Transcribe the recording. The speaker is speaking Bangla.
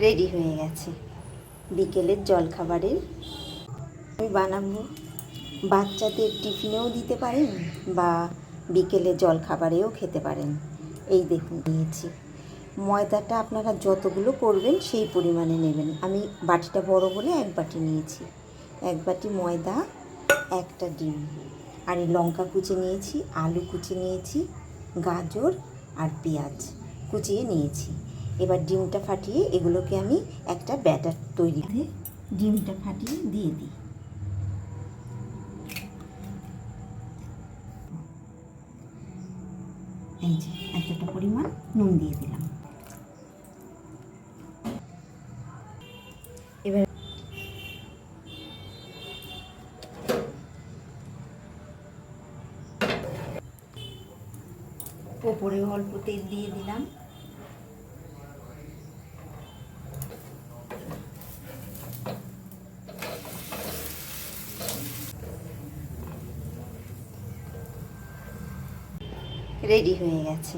রেডি হয়ে গেছে। বিকেলের জলখাবারের আমি বানাবো। বাচ্চাদের টিফিনেও দিতে পারেন বা বিকেলে জলখাবারেও খেতে পারেন। এই দেখুন, নিয়েছি। ময়দাটা আপনারা যতগুলো করবেন সেই পরিমাণে নেবেন। আমি বাটিটা বড় বলে এক বাটি নিয়েছি। এক বাটি ময়দা, একটা ডিম। আর এই লঙ্কা কুচি নিয়েছি, আলু কুচি নিয়েছি, গাজর আর পেঁয়াজ কুচিয়ে নিয়েছি। এবার ডিমটা ফাটিয়ে এগুলোকে আমি একটা ব্যাটার তৈরি করে ডিমটা ফাটিয়ে দিয়ে দিই। এই যে এতটা পরিমাণ নুন দিয়ে দিলাম। এবার ওপরে অল্প তেল দিয়ে দিলাম। রেডি হয়ে গেছে।